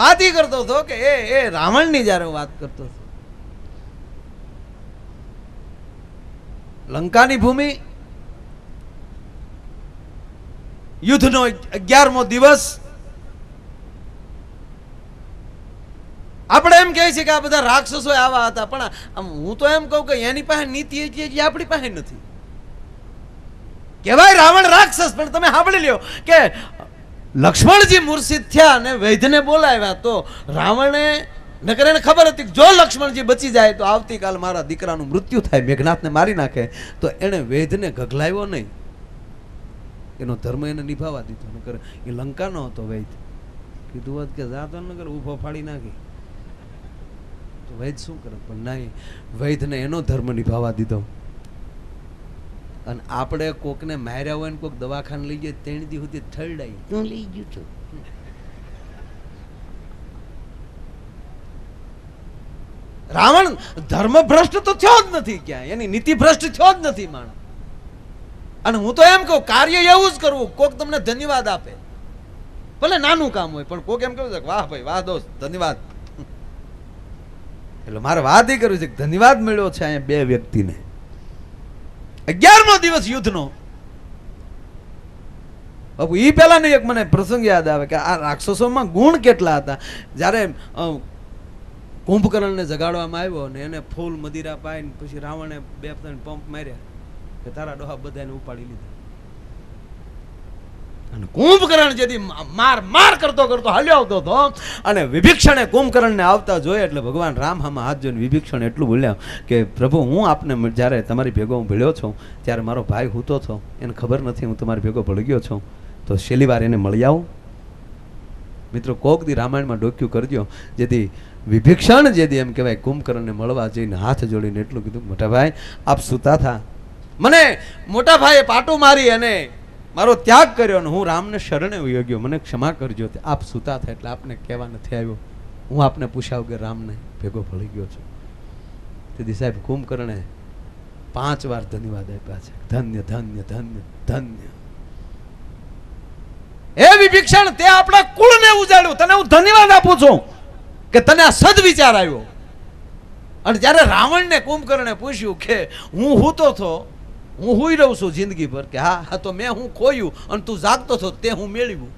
વાત ઈ કરતો હતો કે એ એ રાવણની જ્યારે વાત કરતો હતો. લંકાની ભૂમિ યુદ્ધનો અગિયારમો દિવસ. આપણે એમ કહે છે કે આ બધા રાક્ષસો આવા હતા, પણ આમ હું તો એમ કહું કે એની પાસે નીતિ જે આપણી પાસે નથી. કહેવાય રાવણ રાક્ષસ, પણ તમે સાંભળી લ્યો કે લક્ષ્મણજી મૂર્છિત થયા અને વૈદ્યને બોલાવ્યા તો રાવણે નકર એને ખબર હતી જો લક્ષ્મણજી બચી જાય તો આવતીકાલ મારા દીકરાનું મૃત્યુ થાય, મેઘનાથને મારી નાખે. તો એણે વૈદ્યને ગગલાવ્યો નહીં. એનો ધર્મ એને નિભાવવા દીધો. નકર એ લંકાનો હતો વૈદ્ય. કીધું હોત કે જાતો નગર, ઊભો ફાડી નાખી. તો વૈદ્ય શું કરે? પણ નહીં, વૈદ્યને એનો ધર્મ નિભાવવા દીધો. અને આપણે કોકને માર્યા હોય ને કોક દવાખાને લઈ જાય ત્રણ દી સુધી ઠરડાઈ. હું લઈ ગયું છું. રાવણ ધર્મભ્રષ્ટ તો થયો જ નથી ક્યાંય. એની નીતિ ભ્રષ્ટ થયો જ નથી માણસ. અને હું તો એમ કહું કાર્ય એવું જ કરવું કોક તમને ધન્યવાદ આપે. ભલે નાનું કામ હોય પણ કોક એમ કહ્યું છે વાહ ભાઈ વાહ દોસ્ત ધન્યવાદ. એટલે મારે વાત એ કરવી છે ધન્યવાદ મળ્યો છે અહીંયા બે વ્યક્તિને. અગિયારમો દિવસ યુદ્ધનો. બાપુ એ પહેલાંનો એક મને પ્રસંગ યાદ આવે કે આ રાક્ષસોમાં ગુણ કેટલા હતા. જ્યારે કુંભકર્ણને જગાડવામાં આવ્યો ને એને ફૂલ મદિરા પાઈને પછી રાવણે બે ત્રણ પંપ માર્યા કે તારા ડોહા બધાને ઉપાડી લીધા. અને કુંભકર્ણ જેથી માર માર કરતો કરતો હાલ્યો આવતો હતો. અને વિભીક્ષણે કુંભકર્ણને આવતા જોઈએ એટલે ભગવાન રામ હામાં હાથ જોઈને વિભીક્ષણ એટલું બોલ્યા કે, પ્રભુ, હું આપને જ્યારે તમારી ભેગો હું ભળ્યો છું, ત્યારે મારો ભાઈ હૂતો છો. એને ખબર નથી હું તમારી ભેગો ભળગ્યો છું. તો છેલ્લી વાર એને મળી આવું. મિત્રો, કોક દી રામાયણમાં ડોક્યું કરજો, જેથી વિભીક્ષણ જેથી એમ કહેવાય, કુંભકર્ણને મળવા જઈને હાથ જોડીને એટલું કીધું, મોટા ભાઈ, આપ સુતા થા. મને, મોટા ભાઈએ પાટું મારી અને મારો ત્યાગ કર્યો અને હું રામને શરણે યોગ્યો. મને ક્ષમા કરજો. તે આપ સુતા થાય એટલે આપને કહેવા નથી આવ્યો. હું આપને પૂછાવ કે રામને ભેગો ભળી ગયો છું. તેથી સાહેબ, કુંભકર્ણે પાંચ વાર ધન્યવાદ આપ્યા છે. ધન્ય ધન્ય ધન્ય ધન્ય. એ વિભીક્ષણ તે આપણા કુળને ઉજાડ્યું તને હું ધન્યવાદ આપું છું કે તને આ સદવિચાર આવ્યો. અને જ્યારે રાવણને કુંભકર્ણે પૂછ્યું કે હું હૂતો થો હું હુઈ રહું છું જિંદગી ભર કે હા હા, તો મેં હું ખોયું અને તું જાગતો છો, તે હું મેળવ્યું.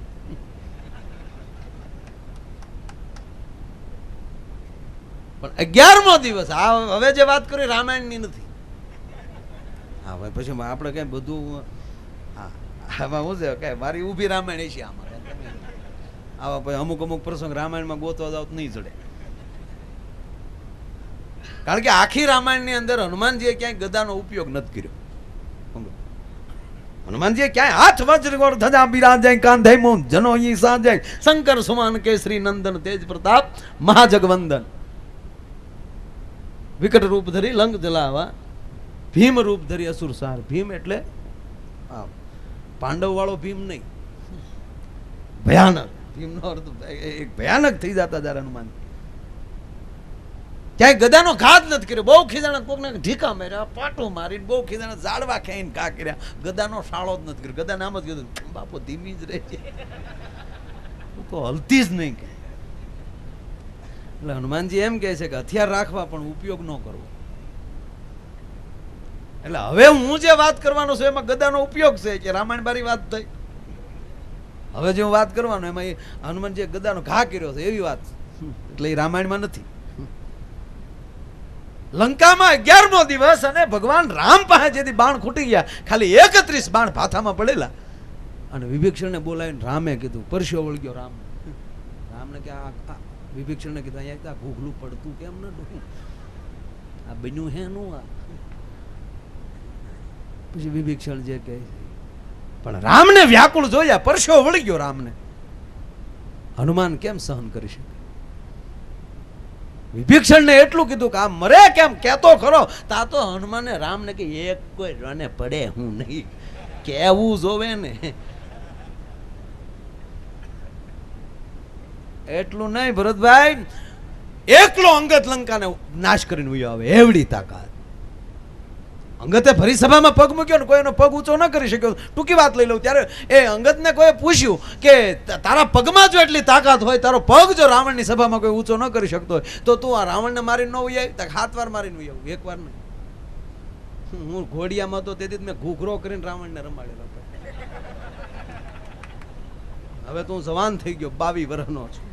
પણ અગિયારમો દિવસ, આ હવે જે વાત કરી રામાયણની નથી. હા ભાઈ પછી આપણે કઈ બધું, હા, આમાં શું છે, કઈ મારી ઊભી રામાયણ છે આમાં. આવા પછી અમુક અમુક પ્રસંગ રામાયણમાં ગોતવા જાવ નહીં ચડે કારણ કે આખી રામાયણની અંદર હનુમાનજીએ ક્યાંય ગદાનો ઉપયોગ નથી કર્યો. હનુમાનજીએ ક્યાંય હાથ વજ્ર ગોળ ધજા બિરાજય કાંધે મોં જનો ઈ સાજય શંકર સુમાન કેસરી નંદન તેજ પ્રતાપ મહાજગવંદન વિકટ રૂપ ધરી લંગ જલાવા ભીમ રૂપ ધરી અસુર સાર ભીમ એટલે આ પાંડવ વાળો ભીમ નહીં ભયાનક ભીમનો અર્થ એક ભયાનક થઈ જતા જ્યારે હનુમાન ક્યાંય ગદાનો ઘાત નથી કર્યો. બહુ ખીજાણા કોકને ઢીકા માર્યા, પાટો મારીને બહુ ખીજાણા ઝાડવા ખાઈને ઘા કર્યા. ગદાનો શાળો જ નથી કર્યો. ગદા નામ જ કીધું બાપુ, ધીમી જ રહેજે. છે તો હલતી જ નહીં કે એટલે હનુમાનજી એમ કહે છે કે હથિયાર રાખવા પણ ઉપયોગ ન કરવો. એટલે હવે હું જે વાત કરવાનો છું, એમાં ગદાનો ઉપયોગ છે કે રામાયણ બારી વાત થઈ. હવે જે હું વાત કરવાનો, એમાં એ હનુમાનજીએ ગદાનો ઘા કર્યો છે, એવી વાત એટલે એ રામાયણમાં નથી. લંકામાં અગિયારમો દિવસ અને ભગવાન રામ પાસે જેથી બાણ ખૂટી ગયા, ખાલી એકત્રીસ બાણ ભાથામાં પડેલા. અને વિભીક્ષણને બોલાવીને રામે કીધું, પરસ્યો વળગ્યો રામ. રામને કે, આ વિભીક્ષણને કીધું, અહીંયા ઘૂઘલું પડતું કેમ ન ડૂબું આ બન્યું હે નું આ? પછી વિભીક્ષણ જે કહે છે. પણ રામને વ્યાકુળ જોયા, પરસ્યો વળગ્યો ગયો રામને. હનુમાન કેમ સહન કરી શકે? વિભીક્ષણને એટલું કીધું કે આ મરે કેમ? કહેતો ખરો. તા તો હનુમાને રામને કે, એક કોઈ રને પડે હું નહીં. કેવું જોવે ને. એટલું નહીં, ભરતભાઈ. એકલો અંગત લંકાને નાશ કરીને આવે, એવડી તાકાત. અંગતે ફરી સભામાં પગ મૂક્યો ને કોઈ એનો પગ ઊંચો ન કરી શક્યો. ટૂંકી વાત લઈ લઉં. ત્યારે એ અંગતને કોઈ પૂછ્યું કે તારા પગમાં જો એટલી તાકાત હોય, તારો પગ જો રાવણની સભામાં કોઈ ઊંચો ન કરી શકતો હોય, તો તું આ રાવણને મારીને ન ઉયાય તક હાથ વાર મારીને ઉયાવું એક વાર નહીં. હું ઘોડિયામાં તો તેથી જ મેં ઘૂઘરો કરીને રાવણને રમાડેલો હવે તો હું જવાન થઈ ગયો બાવી વર્ષનો છું.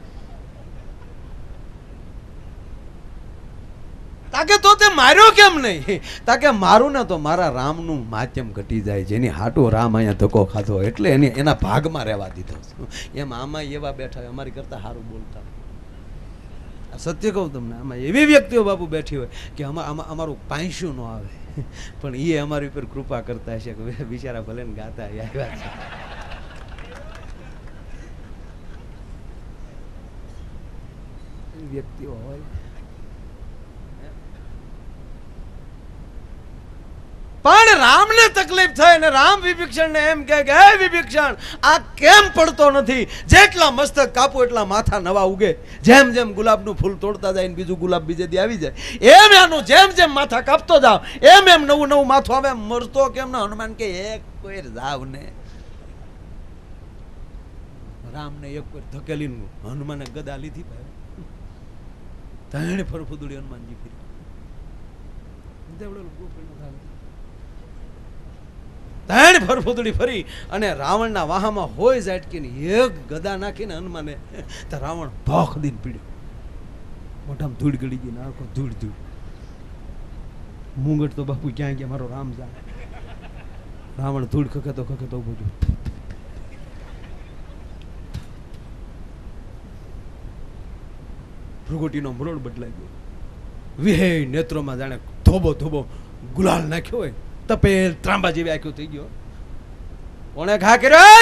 તાકે તો તે માર્યો કેમ નહીં? તાકે મારું ને તો મારા રામનું માધ્યમ ઘટી જાય જેની હાટું રામ અહીંયા ધક્કો ખાધો એટલે એને એના ભાગમાં રહેવા દીધો એમ આમાં એવા બેઠા હોય, અમારી કરતાં સારું બોલતા સત્ય કહું તમને આમાં એવી વ્યક્તિઓ બાપુ બેઠી હોય કે આમાં અમારું પાંસ્યું ન આવે. પણ એ અમારી ઉપર કૃપા કરતા હશે કે બિચારા ભલે ને ગાતા આવ્યા છે. વ્યક્તિઓ હોય. પણ રામને તકલીફ થાય અને રામ વિભીક્ષણને એમ કે, હે વિભીક્ષણ, આ કેમ પડતો નથી? જેટલા મસ્તક કાપો એટલા માથા નવા ઉગે. જેમ જેમ ગુલાબનું ફૂલ તોડતા જાય બીજું ગુલાબ બીજે દી આવી જાય. એમ એનું જેમ જેમ માથા કાપતો જાવ, એમ એમ નવું નવું માથું આવે મરતો કેમ ને? હનુમાન કે એક કોઈ જાવ ને. રામને એક કોઈ ધકેલીને હનુમાને ગદા લીધી ભાઈ. તાણે ફરફુદડી હનુમાનજી ફરી. દેવડો. ત્રણ ફરફુદડી ફરી અને રાવણના વાહામાં હોય ઝાટકીને એક ગદા નાખીને હનુમાને તો રાવણ ભોખ દિન પીડ્યો. મોઢામાં ધૂળ ગળી ગઈ ને આખો ધૂળ ધૂળ. મુંગટ તો બાપુ ક્યાં ગયા? મારો રામ જાણે. રાવણ ધૂળ ખકેતો ખકેતો ઊભો જો ભ્રુગોટીનો મરોડ બદલાઈ ગયો. વિહે નેત્રોમાં જાણે ધોબો ધોબો ગુલાલ નાખ્યો હોય. તપેલ ત્રાંબા જેવી આખ્યો થઈ ગયો. કોણે ઘા કર્યો!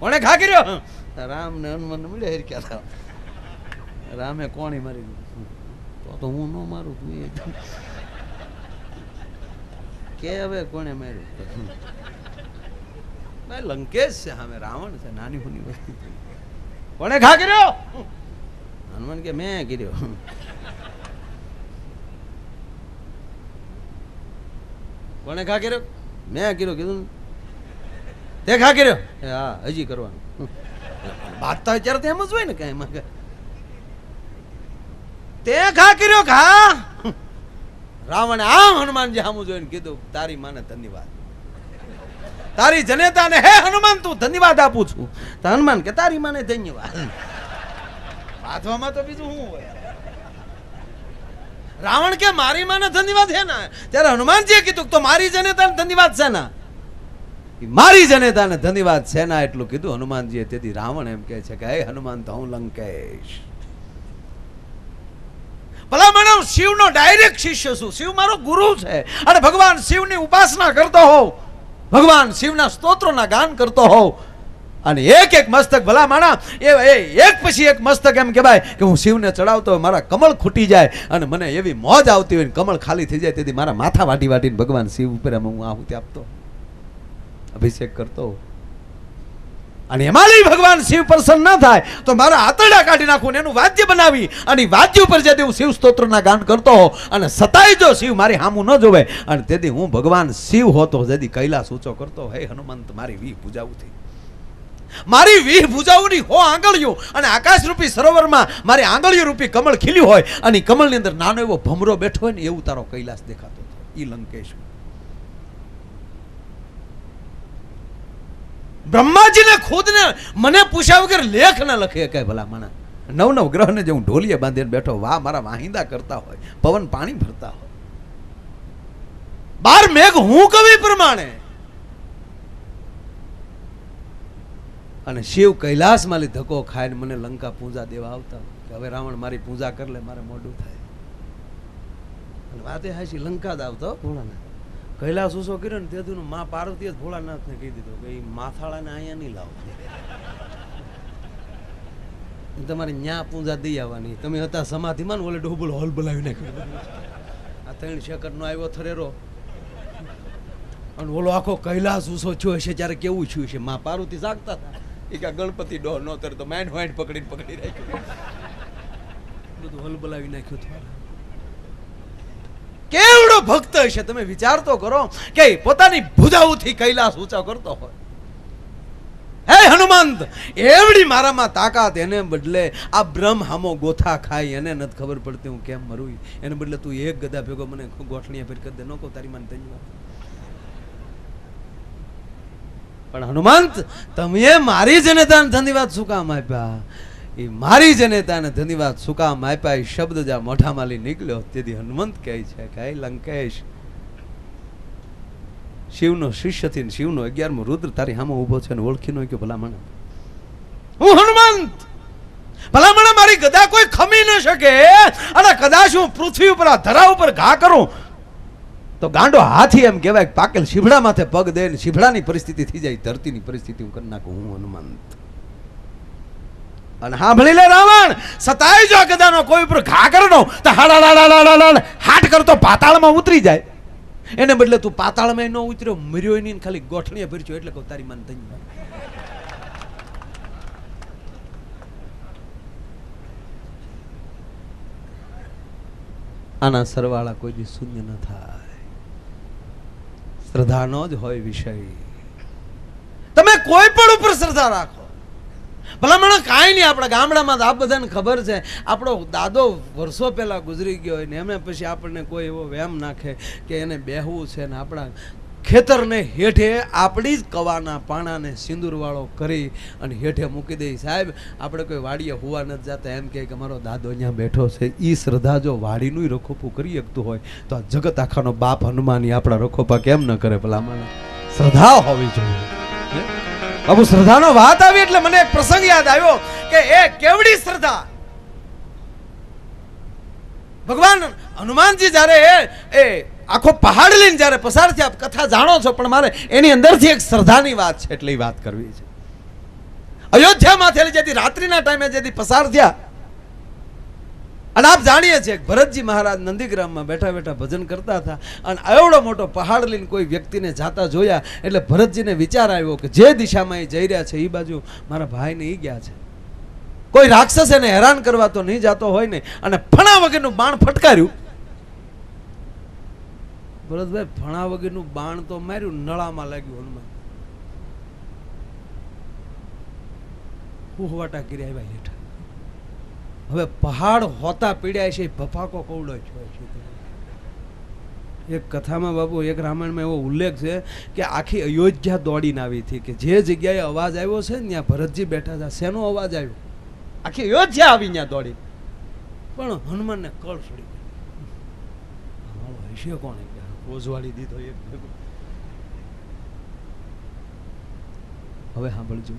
કોણે ઘા કર્યો? રામ ને હનુમાન મળે હિરક્યા હતા. રામે કોણી મારી તો તો હું ન મારું, તું કે હવે કોણે માર્યું? લંકેશ છે, સામે રાવણ છે, નાની હુની વસ્તુ. કોણે ઘા કર્યો? હનુમાન કે, મેં કર્યો. કોણે ઘા કર્યો? મેં કર્યો કીધું. તે ઘા કર્યો? હા હજી કરવાનું. વાત તો અત્યારે એમ જ હોય ને કઈ એમાં તે ઘા કર્યો ઘા રાવણે આમ હનુમાનજી સામું જોઈને કીધું તારી માને ધન્યવાદ. તારી જનેતાને હે હનુમાન તું ધન્યવાદ આપું છું. તો હનુમાન કે તારી માને ધન્યવાદ. વાંચવામાં તો બીજું શું હોય? રાવણ કે મારી માને ધન્યવાદ હે ને? ત્યારે હનુમાનજીએ કીધું તો મારી જનેતાને ધન્યવાદ છે ના? મારી જનેતાને ધન્યવાદ છે ના એટલું કીધું હનુમાનજીએ. તેથી રાવણ એમ કહે છે કે, હે હનુમાન તો હું લંકેશ. ભલા હું શિવનો ડાયરેક્ટ શિષ્ય છું. શિવ મારો ગુરુ છે. અને ભગવાન શિવની ઉપાસના કરતો હોઉં. ભગવાન શિવના સ્તોત્રોના ગાન કરતો હોઉં. અને એક એક મસ્તક ભલા માણા, એ એક પછી એક મસ્તક એમ કહેવાય કે હું શિવને ચડાવતો હોય, મારા કમળ ખૂટી જાય અને મને એવી મોજ આવતી હોય ને કમળ ખાલી થઈ જાય, તેથી મારા માથા વાટી વાટીને ભગવાન શિવ ઉપર એમ હું આહુતિ આપતો અભિષેક કરતો અને એમાં ભગવાન શિવ પ્રસન્ન ન થાય, તો મારા આતરડા કાઢી નાખું એનું વાદ્ય બનાવી અને વાદ્ય ઉપર જેથી હું શિવ સ્તોત્રના ગાન કરતો હો અને સતાય જો શિવ મારી હામું ન જોવે, અને તેથી હું ભગવાન શિવ હોતો જેથી કૈલાસ ઊંચો કરતો હે હનુમંત, મારી વી પૂજાવું થઈ. મારી વીર ભૂજાઓની હો આંગળીઓ અને આકાશ રૂપી સરોવરમાં મારી આંગળીઓ રૂપી કમળ ખીલ્યું હોય અને કમળની અંદર નાનો એવો ભમરો બેઠો હોય ને એવું તારો કૈલાસ દેખાતો ઈ લંકેશ. બ્રહ્માજીને ખુદને મને પૂછ્યા વગર લેખ ન લખે કે ભલા મને નવ નવ ગ્રહને જે હું ઢોલીએ બાંધીને બેઠો વાહ, મારા વાહિંદા કરતા હોય, પવન પાણી ભરતા હોય. બાર મેઘ હું કવિ પ્રમાણે? અને શિવ કૈલાસમાં ધક્કો ખાઈને મને લંકા પૂજા દેવા આવતા કે હવે રાવણ મારી પૂજા કરી લે મારે મોઢું થાય. અને વાતે હાશી લંકા જ આવતો ભોળાનાથ. કૈલાસ ઉસો કર્યો ને તેદુનું મા પાર્વતીએ જ ભોળાનાથને કહી દીધું કે એ માથાળાને અહીંયા નહીં લાવો. તમારે ન્યા પૂજા દઈ આવવાની. તમે હતા સમાધિમાં ને ઓલે ડોબલ હોલ બોલાવી નાખ્યો આ ત્રણ સેકન્ડનો આવ્યો થરેરો. અને ઓલો આખો કૈલાસ ઉસો થયો હશે ત્યારે કેવું થયું છે મા પાર્વતી જાગતા હતા. એ કે ગણપતિ ડોહ નો તર તો માઇન્ડ વાઇન્ડ પકડીને પકડી રાખ્યું. બધું હલ બોલાવી નાખ્યું તમારે. કેવડો ભક્ત હશે તમે વિચાર તો કરો કે પોતાની ભુજાઓથી કૈલાસ ઊંચો કરતો હોય. હે હનુમંત એવડી મારામાં તાકાત એને બદલે આ બ્રહ્મ હામો ગોથા ખાય એને નથી ખબર પડતી હું કેમ મરું એને બદલે તું એક ગદા ભેગો મને ગોઠણીયા ફેર કરી દે. નો કહું તારી માન ધન્યવાદ. પણ હનુમંત, તમે મારી જનતાને ધન્યવાદ શું કામ આપ્યા? એ મારી જનતાને ધન્યવાદ શું કામ આપ્યા? એ શબ્દ જ્યાં મોઢામાંથી નીકળ્યો. તેથી હનુમંત કહે છે કે લંકેશ, શિવનો શિષ્યથી શિવનો અગિયારમો રુદ્ર તારી સામે ઊભો છે અને ઓળખી નો કે ભલામણ. હું હનુમંત! ભલામણ, મારી ગદા કોઈ ખમી ન શકે. અને કદાચ હું પૃથ્વી ઉપર આ ધરા ઉપર ઘા કરું તો ગાંડો હાથી એમ કહેવાય પાકેલ શીભડા માથે પગ દે ને શીભડાની પરિસ્થિતિ થઈ જાય, ધરતીની પરિસ્થિતિ કરી નાખું, હું હનુમંત. અને સાંભળી લે રાવણ, સતાય જો કદાનો કોઈ ઉપર ઘા કરનો તો હાટ કરતો પાતાળમાં ઉતરી જાય. એને બદલે તું પાતાળમાં ન ઉતર્યો, મર્યો નહીં ખાલી ગોઠણીએ ભરચ્યો એટલે કહું તારી મન થઈ આના સરવાળા કોઈ દી શૂન્ય ન થાય. શ્રદ્ધાનો જ હોય વિષય. તમે કોઈ પણ ઉપર શ્રદ્ધા રાખો. ભલામણ કાંઈ નહીં, આપણા ગામડામાં તો આ બધાને ખબર છે. આપણો દાદો વર્ષો પહેલા ગુજરી ગયો હોય ને એમને પછી આપણને કોઈ એવો વ્યામ નાખે કે એને બેહવું છે ને આપણા ખેતરને હેઠે આપણી જ કવાના પાણાને સિંદૂરવાળો કરી અને હેઠે મૂકી દઈ સાહેબ, આપણે કોઈ વાડીએ હોવા નથી જતા. એમ કે અમારો દાદો અહીંયા બેઠો છે. એ શ્રદ્ધા જો વાડીનું રખોપું કરી શકતું હોય, તો આ જગત આખાનો બાપ હનુમાની આપણા રખોપા કેમ ન કરે ભલામણ? શ્રદ્ધા હોવી જોઈએ? બાબુ શ્રદ્ધાનો વાત આવી એટલે મને એક પ્રસંગ યાદ આવ્યો કે એ કેવડી શ્રદ્ધા? ભગવાન હનુમાનજી જ્યારે એ આખો પહાડ લઈને જ્યારે પસાર થયા, આપ કથા જાણો છો, પણ મારે એની અંદરથી એક શ્રદ્ધાની વાત છે એટલે એ વાત કરવી છે. અયોધ્યામાંથી જેથી રાત્રિના ટાઈમે જેથી પસાર થયા, અને આપ જાણીએ છીએ ભરતજી મહારાજ નંદીગ્રામમાં બેઠા બેઠા ભજન કરતા હતા, અને એવડો મોટો પહાડ લઈને કોઈ વ્યક્તિને જાતા જોયા, એટલે ભરતજીને વિચાર આવ્યો કે જે દિશામાં એ જઈ રહ્યા છે એ બાજુ મારા ભાઈને ઈ ગયા છે. કોઈ રાક્ષસ એને હેરાન કરવા તો નહીં જાતો હોય ને, અને ફણા વગરનું બાણ ફટકાર્યું ભરતભાઈ ફણા વગરનું બાણ તો માર્યું, નળામાં લાગ્યું હનુમાન. હુહવાટા કરી આવ્યા હેઠા હવે પહાડ હોતા પીડ્યા છે, ભફાકો કવડો છે. એક કથામાં બાબુ એક રામાયણમાં એવો ઉલ્લેખ છે કે આખી અયોધ્યા દોડીને આવી હતી કે જે જગ્યાએ અવાજ આવ્યો છે ને, ત્યાં ભરતજી બેઠા હતા. શેનો અવાજ આવ્યો? આખી અયોધ્યા આવી ત્યાં દોડી પણ હનુમાનને કળ છોડી. હશે કોણે કે ઓઝવાડી દીધો એક હવે સાંભળજો.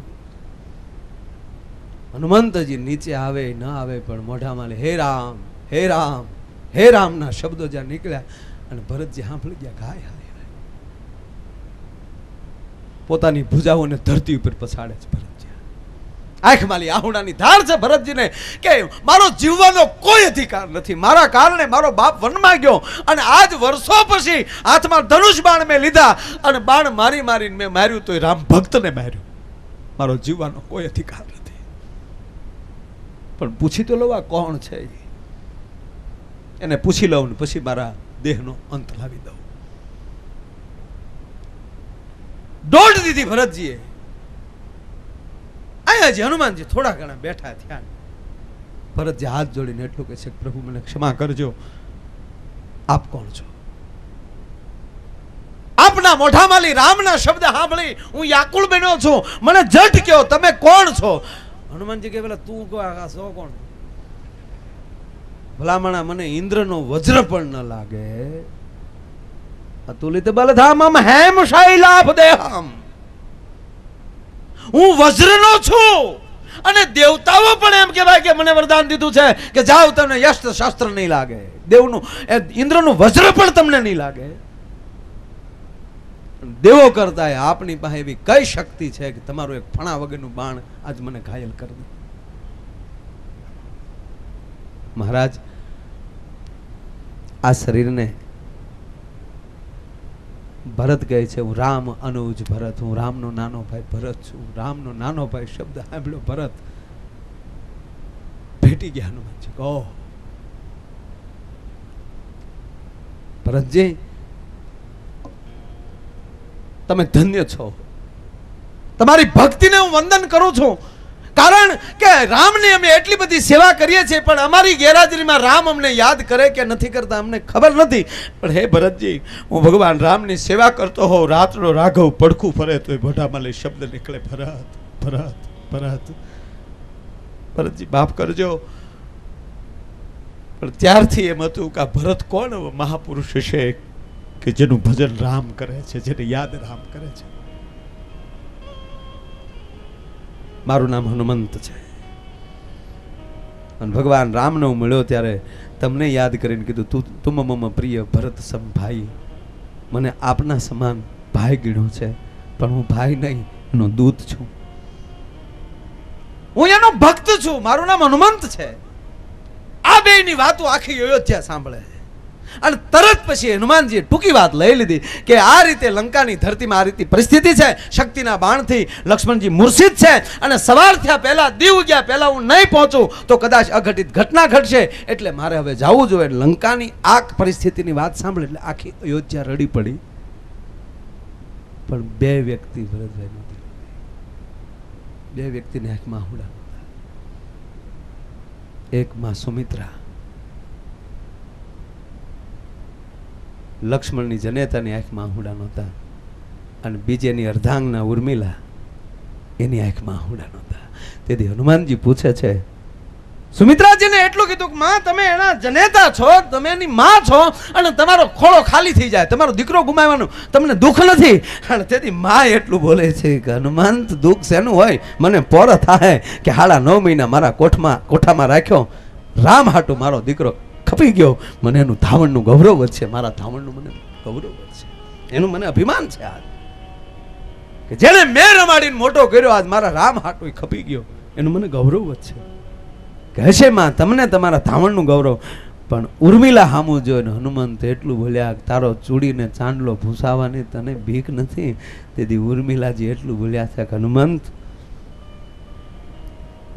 હનુમંતજી નીચે આવે, ન આવે, પણ મોઢામાં હે રામ હે રામ, હે રામના શબ્દો જ્યાં નીકળ્યા અને ભરતજી સાંભળી ગયા ગાય હાય. પોતાની ભૂજાઓને ધરતી ઉપર પછાડે છે ભરતજી. આંખ માલી આહુડાની ધાર છે ભરતજીને કે મારો જીવવાનો કોઈ અધિકાર નથી. મારા કારણે મારો બાપ વનમાં ગયો અને આજ વર્ષો પછી હાથમાં ધનુષ બાણ મેં લીધા અને બાણ મારી મારીને મેં માર્યું તો એ રામ ભક્તને માર્યું. મારો જીવવાનો કોઈ અધિકાર નથી. પણ પૂછી તો લઉં કોણ છે એને પૂછી લઉં ને પછી મારા દેહનો અંત લાવી દઉં. દોઢ દીધી ભરતજીએ. આયાજી હનુમાનજી થોડા ઘણા બેઠા થયા ભરતજી હાથ જોડીને એટલું કહે છે પ્રભુ, મને ક્ષમા કરજો. આપ કોણ છો? આપના મોઢામાંથી રામના શબ્દ સાંભળી હું યાકુળ બન્યો છું. મને જટ કયો તમે કોણ છો? હનુમાનજી કે પેલા તું કો આ સો કોણ? ભલામણા મને ઇન્દ્રનો વજ્ર પણ ન લાગે. અતુલિત બલધામમ હેમ શૈલાભ દેહમ હું વજ્રનો છું. અને દેવતાઓ પણ એમ કહેવાય કે મને વરદાન દીધું છે કે જાઓ તમને યશ શાસ્ત્ર નહીં લાગે. દેવનું, એ ઇન્દ્રનું વજ્ર પણ તમને નહીં લાગે. દેવો કરતા આપની પાસે એવી કઈ શક્તિ છે કે તમારું એક ફણા વગરનું બાણ આજ મને ઘાયલ કરી દે. મહારાજ, આ શરીરને ભરત કહે છે, હું રામ અનુજ ભરત, હું રામનો નાનો ભાઈ ભરત છું રામનો નાનો ભાઈ શબ્દ સાંભળ્યો ભરત. ભેટી ગયા હનુમાનજી કહો. ભરતજી, તમે ધન્ય છો. તમારી ભક્તિને હું વંદન કરું છું. કારણ કે રામની અમે એટલી બધી સેવા કરીએ છીએ, પણ અમારી ગેરહાજરીમાં રામ અમને યાદ કરે કે નથી કરતા અમને ખબર નથી. પણ હે ભરતજી, હું ભગવાન રામની સેવા કરતો હોઉં, રાતનો રાઘવ પડખું ફરે તો ભટામાં લઈ શબ્દ નીકળે, ભરત ભરત ભરત. ભરતજી, માફ કરજો. પણ ત્યારથી એમ હતું કે આ ભરત કોણ? મહાપુરુષ છે કે જેનું ભજન રામ કરે છે, જેને યાદ રામ કરે છે. મારું નામ હનુમંત છે. અને ભગવાન રામનો હું મળ્યો ત્યારે તમને યાદ કરીને કીધું, તું તુમ મમ પ્રિય ભરત સમ ભાઈ. મને આપના સમાન ભાઈ ગીણો છે, પણ હું ભાઈ નહીં, એનો દૂત છું. હું એનો ભક્ત છું, મારું નામ હનુમંત છે. આ બેયની વાતો આખી અયોધ્યા સાંભળે. અને તરત પછી હનુમાનજીએ ટૂંકી વાત લઈ લીધી કે આ રીતે લંકાની ધરતીમાં આ રીતે પરિસ્થિતિ છે, શક્તિના બાણથી લક્ષ્મણજી મૂર્છિત છે અને સવાર થયા પહેલા, દીવ ગયા પહેલાં હું નહીં પહોંચું, તો કદાચ અઘટિત ઘટના ઘટશે. એટલે મારે હવે જવું જોઈએ. લંકાની આ પરિસ્થિતિની વાત સાંભળે એટલે આખી અયોધ્યા રડી પડી. પણ બે વ્યક્તિ ભરતભાઈ નથી બે વ્યક્તિને આંખમાં હુડા એક માં સુમિત્રા લક્ષ્મણની જનેતાની આંખમાં આહુડા નહોતા અને બીજેની અર્ધાંગના ઉર્મિલા એની આંખમાં આહુડા નહોતા. તેથી હનુમાનજી પૂછે છે, સુમિત્રાજીને એટલું કીધું કે, માં, તમે એના જનેતા છો, તમે એની માં છો અને તમારો ખોળો ખાલી થઈ જાય, તમારો દીકરો ગુમાવવાનું, તમને દુઃખ નથી. અને તેથી માં એટલું બોલે છે કે હનુમંત દુઃખ શેનું હોય? મને પોર થાય કે હાડા નવ મહિના મારા કોઠમાં, કોઠામાં રાખ્યો. રામ હાટુ મારો દીકરો ખપી ગયો. મને એનું ધાવણનું ગૌરવ વધશે. મારા ધાવણનું મને ગૌરવ વધશે. એનું મને અભિમાન છે આજ. કે જેને મેં રમાડીને મોટો કર્યો, આજ મારા રામ હાટો ખપી ગયો. એનું મને ગૌરવ વધશે. કે માં, તમને તમારા ધાવણનું ગૌરવ. પણ ઉર્મિલા હામું જોઈને હનુમંત એટલું બોલ્યા તારો ચૂડીને ચાંદલો ભૂસાવાની તને ભીખ નથી. તેથી ઉર્મિલાજી એટલું બોલ્યા છે કે હનુમંત,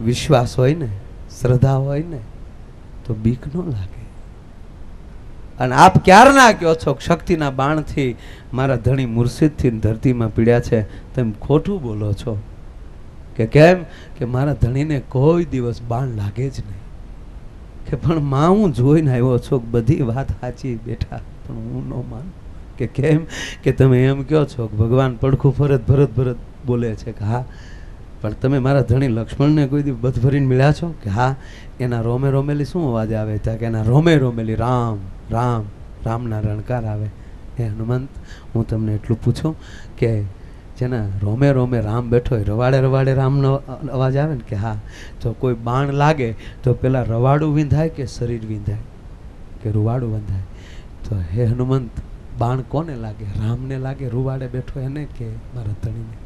વિશ્વાસ હોય ને, શ્રદ્ધા હોય ને, તો બીક ન લાગે. અને આપ ક્યારના કહો છો? શક્તિના બાણથી મારા ધણી મુર્શિદથી ધરતીમાં પીડ્યા છે. તેમ ખોટું બોલો છો? કે કેમ? કે મારા ધણીને કોઈ દિવસ બાણ લાગે જ નહીં. કે પણ માં હું જોઈને આવ્યો છો, બધી વાત સાચી બેઠા. પણ હું ન માનું. કે કેમ? કે તમે એમ કહો છો કે ભગવાન પડખું ફરત ભરત ભરત બોલે છે કે હા પણ તમે મારા ધણી લક્ષ્મણને કોઈ દી બધ ભરીને મળ્યા છો? કે હા, એના રોમે રોમેલી શું અવાજ આવે? ત્યાં કે એના રોમે રોમેલી રામ રામ, રામના રણકાર આવે. હે હનુમંત, હું તમને એટલું પૂછું કે જેના રોમે રોમે રામ બેઠો હોય, રવાડે રવાડે રામનો અવાજ આવે ને કે હા, તો કોઈ બાણ લાગે તો પેલા રવાડું વિંધાય કે શરીર વિંધાય? કે રૂવાડું વંધાય? તો હે હનુમંત, બાણ કોને લાગે? રામને લાગે? રૂવાડે બેઠો એને કે મારા ધણીને?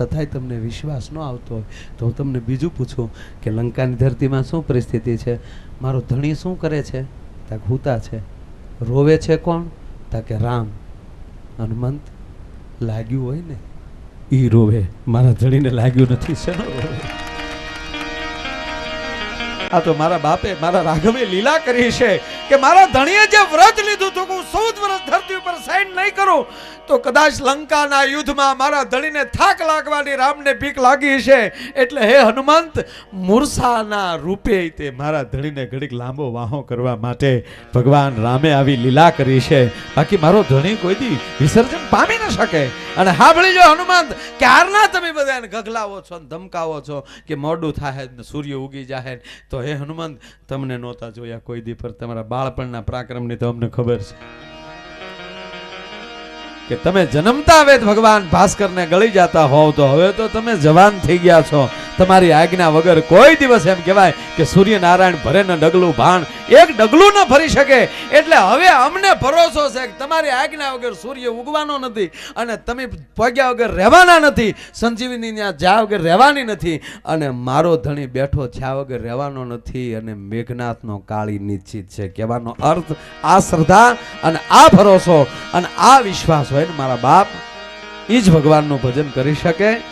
છતાંય તમને વિશ્વાસ ન આવતો હોય તો હું તમને બીજું પૂછું કે લંકાની ધરતીમાં શું પરિસ્થિતિ છે? મારો ધણી શું કરે છે? તાક હુતા છે. રોવે છે કોણ? તાકે રામ. હનુમંત, લાગ્યું હોય ને? એ રોવે. મારા ધણીને લાગ્યું નથી, શેનો આ તો મારા બાપે, મારા રાઘવે લીલા કરી છે. કે મારા ધણીએ જે વ્રત લીધું હતું હું સૌદ વર્ષ ધરતી ઉપર સાઈન નહીં કરું, તો કદાચ લંકાના યુદ્ધમાં મારા ધણીને થાક લાગવાની રામને ભીખ લાગી છે એટલે હે હનુમંત, મૂર્છાના રૂપે તે મારા ધણીને ઘડીક લાંબો વાહો કરવા માટે ભગવાન રામે આવી લીલા કરી છે. બાકી મારો ધણી કોઈ દી વિસર્જન પામી ન શકે. અને સાંભળી જો હનુમંત ક્યારના તમે બધાને ગગલાવો છો ને ધમકાવો છો કે મોડું થાય ને સૂર્ય ઉગી જાય તો હે હનુમંત, તમને નહોતા જોયા કોઈ દી પર તમારા બાળપણના પ્રાક્રમની તો અમને ખબર છે. કે તમે જન્મતા વેદ ભગવાન ભાસ્કરને ગળી જતા હોવ તો હવે તો તમે જવાન થઈ ગયા છો. તમારી આજ્ઞા વગર કોઈ દિવસ એમ કહેવાય કે સૂર્યનારાયણ ભરે ને ડગલું ભાણ. એક ડગલું ન ભરી શકે. એટલે હવે અમને ભરોસો છે કે તમારી આજ્ઞા વગર સૂર્ય ઉગવાનો નથી અને તમે પગ્યા વગર રહેવાના નથી. સંજીવની ત્યાં જ્યાં વગર રહેવાની નથી અને મારો ધણી બેઠો છ્યા વગર રહેવાનો નથી અને મેઘનાથનો કાળી નિશ્ચિત છે. કહેવાનો અર્થ આ શ્રદ્ધા અને આ ભરોસો અને આ વિશ્વાસ હોય ને મારા બાપ એ જ ભગવાનનું ભજન કરી શકે.